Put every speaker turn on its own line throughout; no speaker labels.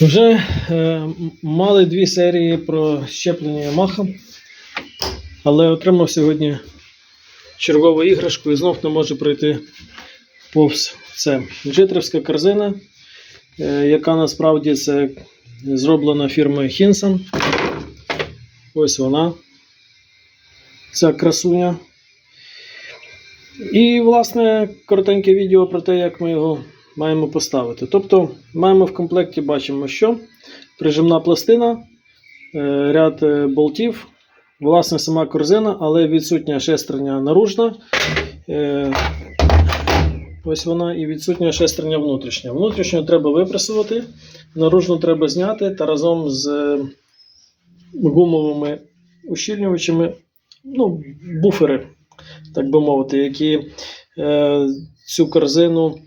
Вже е, мали дві серії про щеплення Yamaha, але отримав сьогодні чергову іграшку і знов не може пройти повз це. Джитрівська корзина, е, яка насправді це зроблена фірмою Hinson. Ось вона. Ця красуня. І, власне, коротеньке відео про те, як ми його маємо поставити. Тобто, маємо в комплекті, бачимо, що прижимна пластина, е, ряд е, болтів, власне, сама корзина, але відсутня шестерня наружна. Е, Ось вона і відсутня шестерня внутрішня. Внутрішню треба випресувати, наружну треба зняти та разом з гумовими ущільнювачами, ну, буфери, так би мовити, які е, цю корзину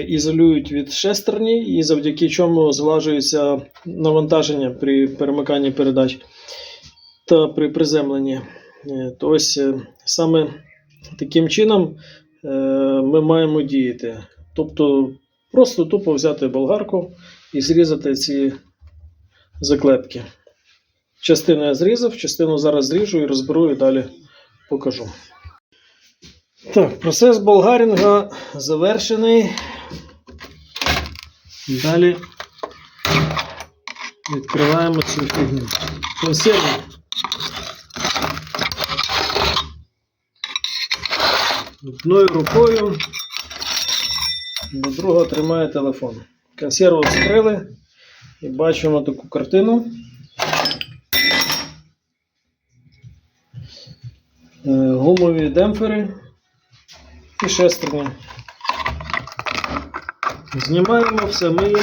ізолюють від шестерні, і завдяки чому зглажується навантаження при перемиканні передач та при приземленні. Е, То ось е, саме таким чином е, ми маємо діяти. Тобто просто тупо взяти болгарку і зрізати ці заклепки. Частину я зрізав, частину зараз зріжу і розберу і далі покажу. Так, процес болгарінга завершений. Далі відкриваємо цю фігню. Консерву. Одною рукою до другого тримає телефон. Консерву вскрили і бачимо таку картину. Е, Гумові демпфери і шестерні. Знімаємо все, миємо.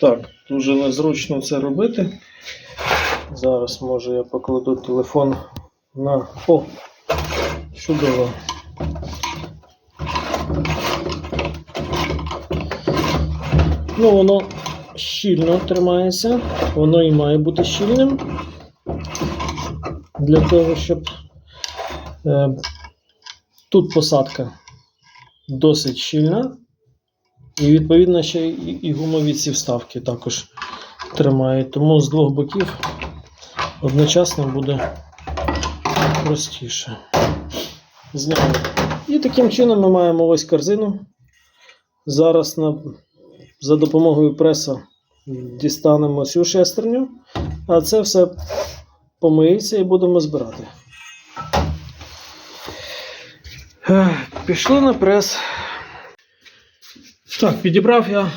Так, дуже незручно це робити. Зараз може я покладу телефон на. О! Чудово. Ну, воно щільно тримається, воно і має бути щільним. Для того, щоб е, тут посадка досить щільна. І відповідно ще і, гумові ці вставки також тримають. Тому з двох боків одночасно буде простіше. Зняли. І таким чином ми маємо ось корзину. Зараз на, за допомогою преса дістанемо цю шестерню, а це все помиється і будемо збирати. Пішли на прес. Так, підібрав я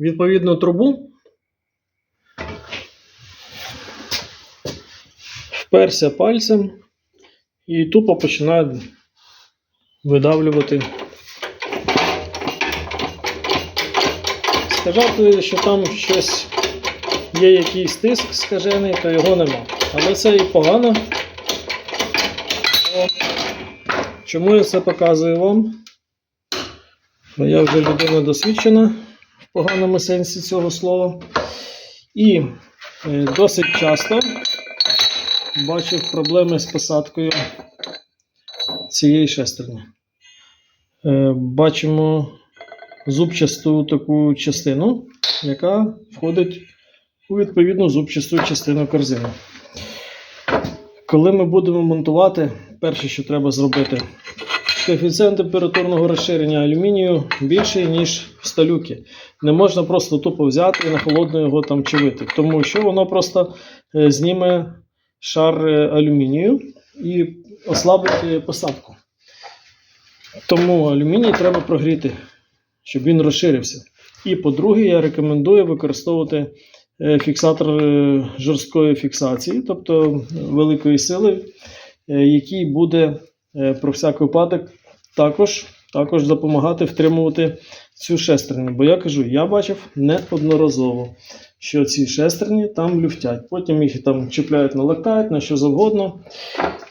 відповідну трубу. Вперся пальцем і тупо починаю видавлювати. Сказати, що там щось є якийсь тиск скажений, то його нема. Але це і погано. О, Чому я це показую вам? Я вже людина досвідчена в поганому сенсі цього слова. І е, досить часто бачив проблеми з посадкою цієї шестерні. Е, Бачимо зубчасту таку частину, яка входить у відповідну зубчасту частину корзини. Коли ми будемо монтувати, перше, що треба зробити, коефіцієнт температурного розширення алюмінію більший, ніж в сталюки. Не можна просто тупо взяти і на холодно його там чавити, тому що воно просто е, зніме шар е, алюмінію і ослабить е, посадку. Тому алюміній треба прогріти, щоб він розширився. І по-друге, я рекомендую використовувати фіксатор жорсткої фіксації, тобто великої сили, який буде про всяк випадок також, також допомагати втримувати цю шестерню. Бо я кажу, я бачив неодноразово, що ці шестерні там люфтять. Потім їх там чіпляють на лактають, на що завгодно.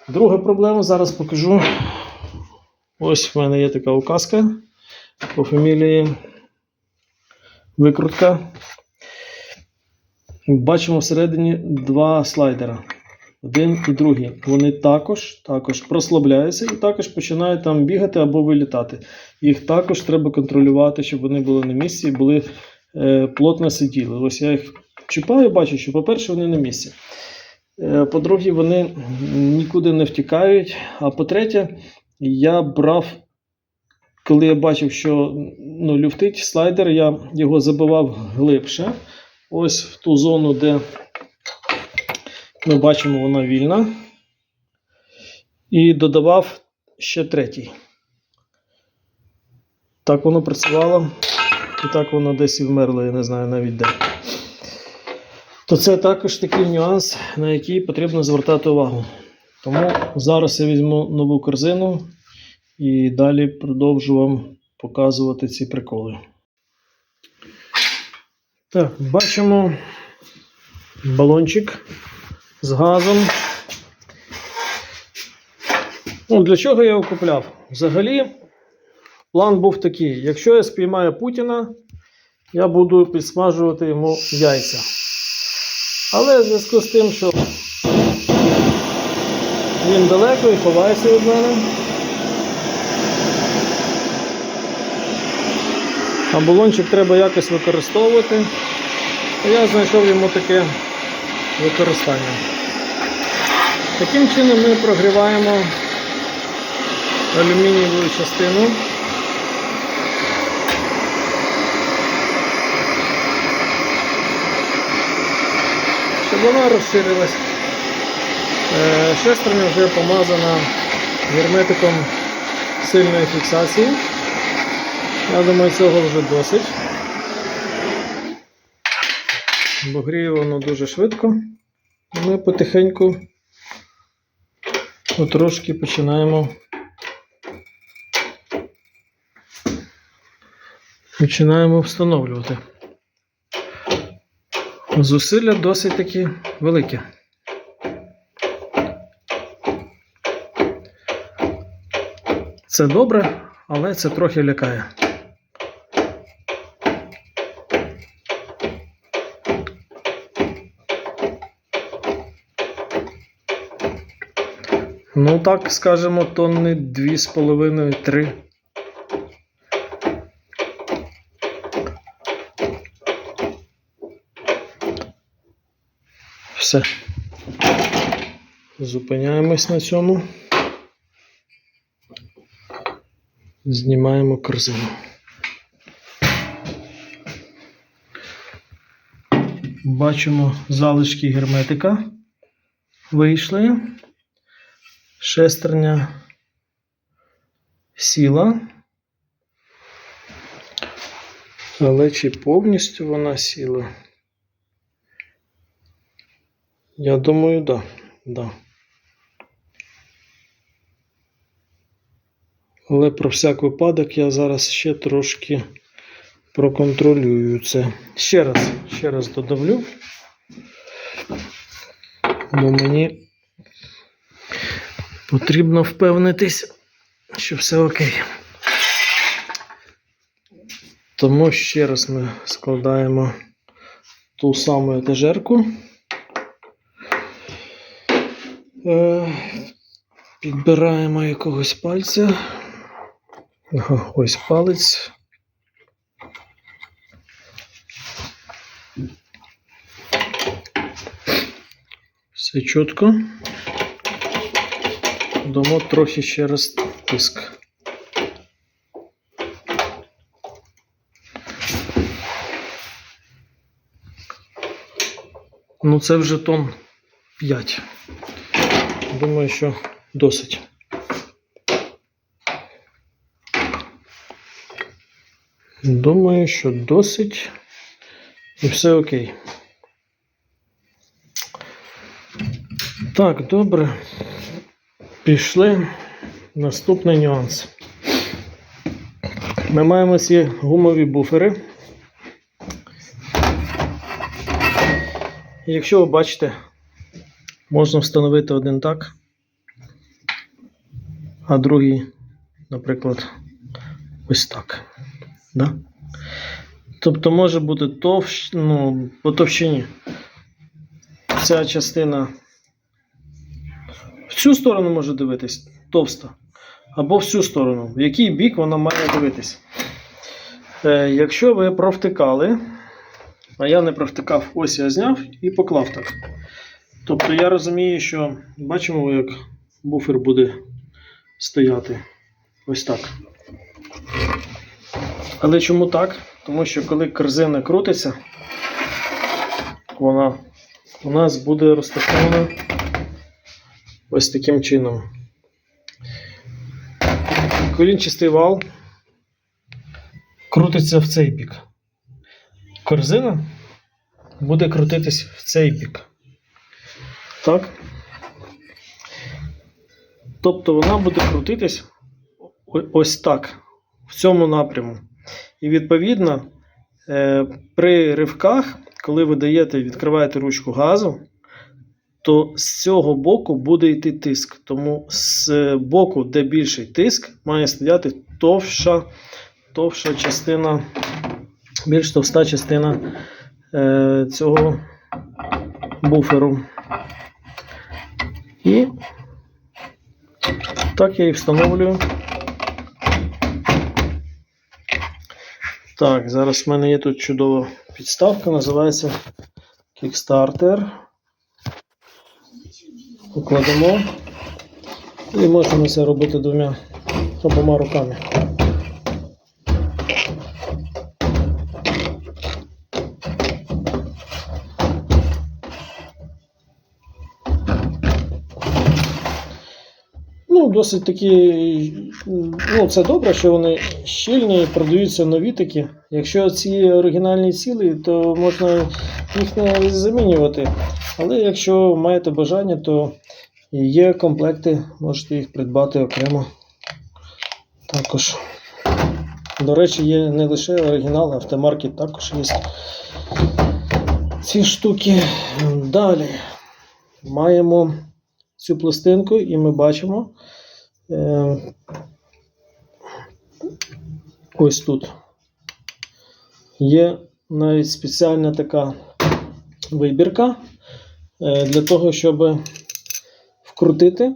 Друга проблема, зараз покажу. Ось в мене є така указка по фамілії Викрутка. Бачимо всередині два слайдера. Один і другий. Вони також, також прослабляються і також починають там бігати або вилітати. Їх також треба контролювати, щоб вони були на місці і були е, плотно сиділи. Ось я їх чіпаю, бачу, що, по-перше, вони на місці. Е, По-друге, вони нікуди не втікають. А по-третє, я брав, коли я бачив, що ну, люфтить слайдер, я його забивав глибше. Ось в ту зону, де ми бачимо, вона вільна. І додавав ще третій. Так воно працювало. І так воно десь і вмерло, я не знаю навіть де. То це також такий нюанс, на який потрібно звертати увагу. Тому зараз я візьму нову корзину і далі продовжу вам показувати ці приколи. Так, бачимо балончик з газом. Ну, для чого я його купляв? Взагалі, план був такий: якщо я спіймаю Путіна, я буду підсмажувати йому яйця. Але в зв'язку з тим, що він далеко і ховається від мене. А балончик треба якось використовувати. Я знайшов йому таке використання. Таким чином ми прогріваємо алюмінієву частину. Щоб вона розширилась. Е, Шестерня вже помазана герметиком сильної фіксації. Я думаю, цього вже досить. Бо гріє воно дуже швидко. Ми потихеньку потрошки починаємо. Починаємо встановлювати. Зусилля досить таки великі. Це добре, але це трохи лякає. Ну, так скажемо, тонни дві з половиною три. Все. Зупиняємось на цьому. Знімаємо корзину. Бачимо залишки герметика. Вийшли. Шестерня сіла. Але чи повністю вона сіла? Я думаю, да. да. Але про всяк випадок я зараз ще трошки проконтролюю це. Ще раз, ще раз додавлю. Бо мені потрібно впевнитись, що все окей. Тому ще раз ми складаємо ту саму етажерку. Е, Підбираємо якогось пальця. Ось палець. Все чітко. Дамо трохи ще раз тиск. Ну, це вже тон 5. Думаю, що досить. Думаю, що досить. І все окей. Так, добре. Пішли. Наступний нюанс. Ми маємо ці гумові буфери. Якщо ви бачите, можна встановити один так, а другий, наприклад, ось так. Да? Тобто може бути товщ, ну, по товщині. Ця частина в цю сторону може дивитись товста, або в цю сторону, в який бік вона має дивитись. Е, якщо ви провтикали, а я не провтикав, ось я зняв і поклав так. Тобто я розумію, що бачимо, як буфер буде стояти. Ось так. Але чому так? Тому що коли корзина крутиться, вона у нас буде розташована ось таким чином. Колінчастий вал крутиться в цей бік. Корзина буде крутитись в цей бік. Так? Тобто вона буде крутитись ось так, в цьому напряму. І відповідно, е, при ривках, коли ви даєте, відкриваєте ручку газу, то з цього боку буде йти тиск. Тому з боку, де більший тиск, має стояти товща, товща частина, більш товста частина е, цього буферу. І так я і встановлюю. Так, зараз в мене є тут чудова підставка, називається Kickstarter. Покладемо. І можемо це робити двома обома руками. Досить такі. Ну, це добре, що вони щільні, і продаються нові такі. Якщо ці оригінальні цілі, то можна їх не замінювати. Але якщо маєте бажання, то є комплекти, можете їх придбати окремо. Також. До речі, є не лише оригінал, автомаркет також є ці штуки. Далі маємо цю пластинку, і ми бачимо. Е, ось тут є навіть спеціальна така вибірка е, для того, щоб вкрутити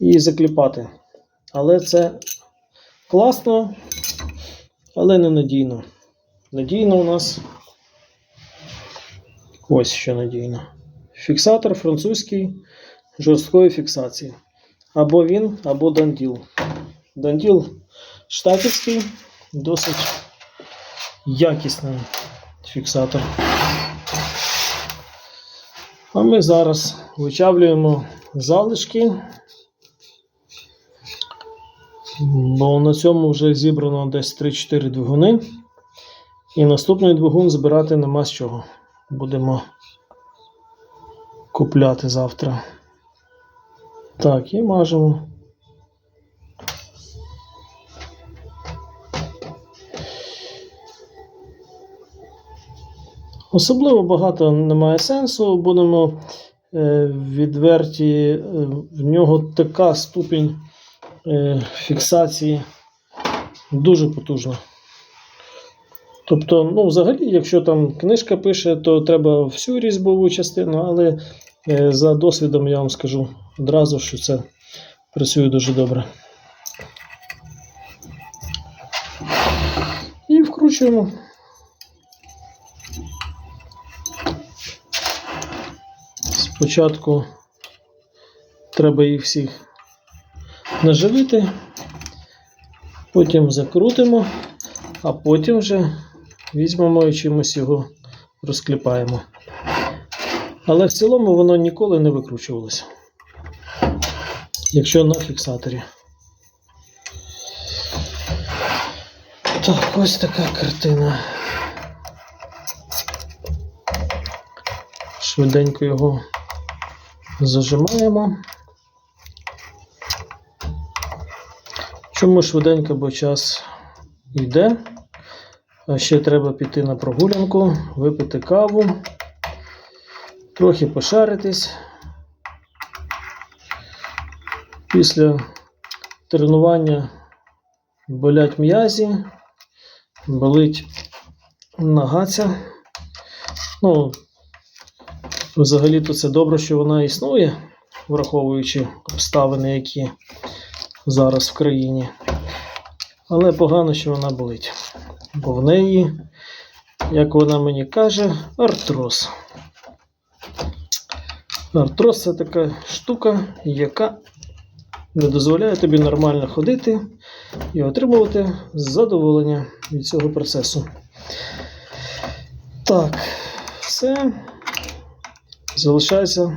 і закліпати. Але це класно, але не надійно. Надійно у нас ось що надійно. Фіксатор французький жорсткої фіксації. Або він, або данділ. Данділ штатівський, досить якісний фіксатор. А ми зараз вичавлюємо залишки, бо на цьому вже зібрано десь 3-4 двигуни. І наступний двигун збирати нема з чого. Будемо купляти завтра. Так, і мажемо. Особливо багато немає сенсу, будемо е, відверті, е, в нього така ступінь е, фіксації дуже потужна. Тобто, ну, взагалі, якщо там книжка пише, то треба всю різьбову частину, але за досвідом я вам скажу одразу, що це працює дуже добре. І вкручуємо. Спочатку треба їх всіх наживити, потім закрутимо, а потім вже візьмемо і чимось його розкліпаємо. Але в цілому воно ніколи не викручувалося. Якщо на фіксаторі. Так, ось така картина. Швиденько його зажимаємо. Чому швиденько, бо час йде. Ще треба піти на прогулянку, випити каву, трохи пошаритись. Після тренування болять м'язі, болить нога ця. Ну, взагалі-то це добре, що вона існує. враховуючи обставини, які зараз в країні. Але погано, що вона болить. Бо в неї, як вона мені каже, артроз. Артроз це така штука, яка не дозволяє тобі нормально ходити і отримувати задоволення від цього процесу. Так, все. Залишається.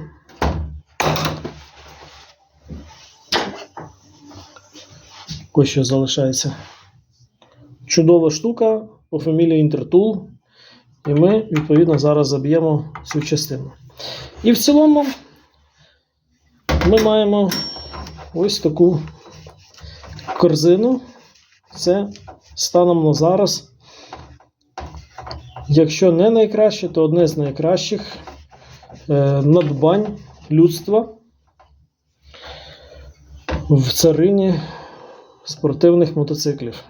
Ось що залишається. Чудова штука по фамілії Інтертул. І ми, відповідно, зараз заб'ємо цю частину. І в цілому ми маємо ось таку корзину. Це станом на зараз. Якщо не найкраще, то одне з найкращих е, надбань людства в царині спортивних мотоциклів.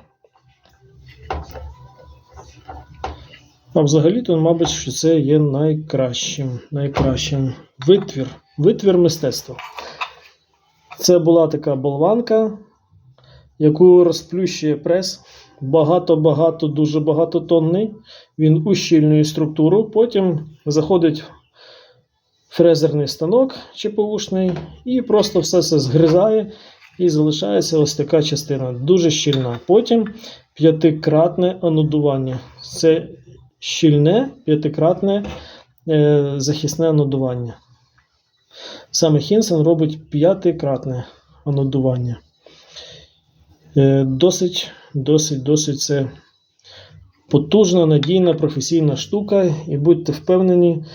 А взагалі-то, мабуть, що це є найкращим, найкращим витвір, витвір мистецтва. Це була така болванка, яку розплющує прес. Багато-багато, дуже багатотонний. Він ущільнює структуру. Потім заходить фрезерний станок ЧПУшний і просто все це згризає. І залишається ось така частина, дуже щільна. Потім п'ятикратне анодування. Це щільне п'ятикратне е, захисне анодування. Саме Хінсен робить п'ятикратне анодування. Е, досить, досить, досить це потужна, надійна, професійна штука. І будьте впевнені,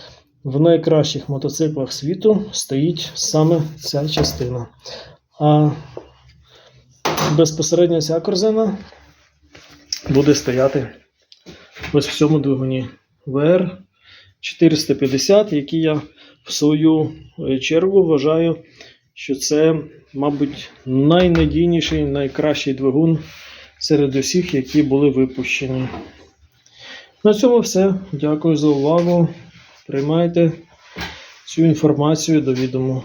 в найкращих мотоциклах світу стоїть саме ця частина. А безпосередньо ця корзина буде стояти ось в цьому двигуні VR 450, який я в свою е, чергу вважаю, що це, мабуть, найнадійніший, найкращий двигун серед усіх, які були випущені. На цьому все. Дякую за увагу. Приймайте цю інформацію до відому.